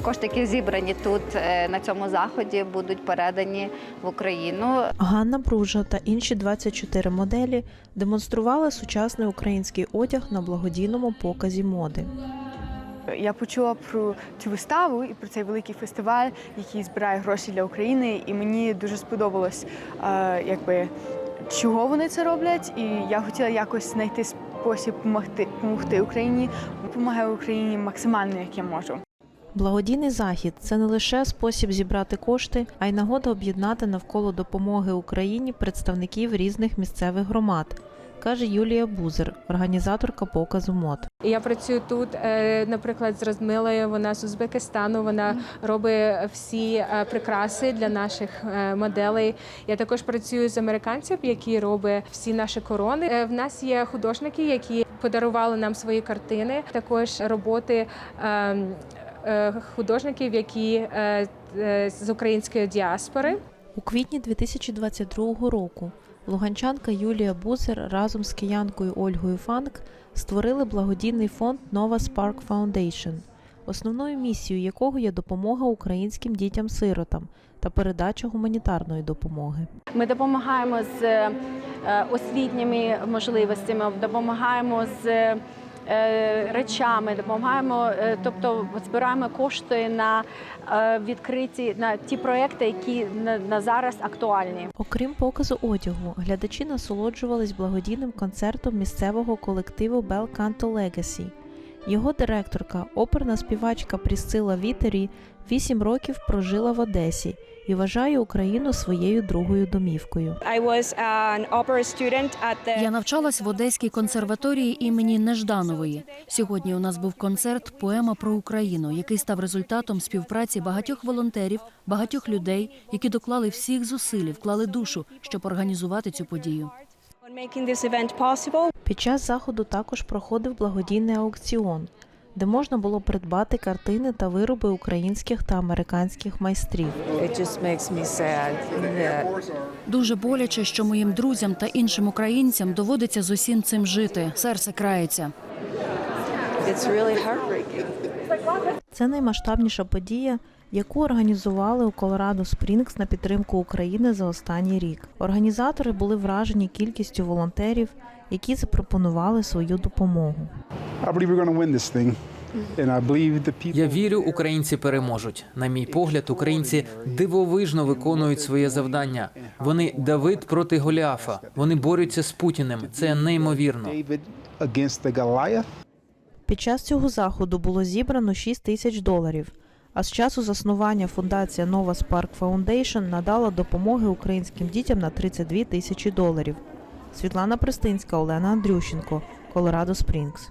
кошти, які зібрані тут е, на цьому заході, будуть передані в Україну. Ганна Бружа та інші 24 моделі демонстрували сучасний український одяг на благодійному показі моди. Я почула про цю виставу і про цей великий фестиваль, який збирає гроші для України, і мені дуже сподобалось, е, якби чого вони це роблять. І я хотіла якось знайти спосіб допомогти, допомогти Україні. Допомагаю Україні максимально, як я можу. Благодійний захід це не лише спосіб зібрати кошти, а й нагода об'єднати навколо допомоги Україні представників різних місцевих громад, каже Юлія Бузер, організаторка показу мод. Я працюю тут, е, наприклад, з Розмилою. Вона з Узбекистану. Вона робить всі е, прикраси для наших е, моделей. Я також працюю з американцем, який робить всі наші корони. В нас є художники, які подарували нам свої картини. Також роботи е, е, художників, які е, е, з української діаспори. У квітні 2022 року луганчанка Юлія Бузер разом з киянкою Ольгою Фанк створили благодійний фонд Nova Spark Foundation, основною місією якого є допомога українським дітям-сиротам та передача гуманітарної допомоги. Ми допомагаємо з е, освітніми можливостями, допомагаємо з е, речами, допомагаємо, е, тобто збираємо кошти на е, відкриті на ті проекти, які на, на зараз актуальні. Окрім показу одягу, глядачі насолоджувались благодійним концертом місцевого колективу Bell Canto Legacy. Його директорка, оперна співачка Прісцила Вітері, вісім років прожила в Одесі і вважає Україну своєю другою домівкою. The Я навчалась в Одеській консерваторії імені Нежданової. Сьогодні у нас був концерт Поема про Україну, який став результатом співпраці багатьох волонтерів, багатьох людей, які доклали всіх зусиль, вклали душу, щоб організувати цю подію. On making this. Під час заходу також проходив благодійний аукціон, де можна було придбати картини та вироби українських та американських майстрів. It just makes me sad that Дуже боляче, що моїм друзям та іншим українцям доводиться з усім цим жити. Серце крається. It's really heartbreaking. Це наймасштабніша подія, яку організували у Колорадо Спрінгс на підтримку України за останній рік. Організатори були вражені кількістю волонтерів, які запропонували свою допомогу. Я вірю, українці переможуть. На мій погляд, українці дивовижно виконують своє завдання. Вони Давид проти Голіафа. Вони борються з Путіним. Це неймовірно. Під час цього заходу було зібрано 6 тисяч доларів. А з часу заснування фундація Nova Spark Foundation надала допомоги українським дітям на 32 тисячі доларів. Світлана Пристинська, Олена Андрющенко, Колорадо Спрінгс.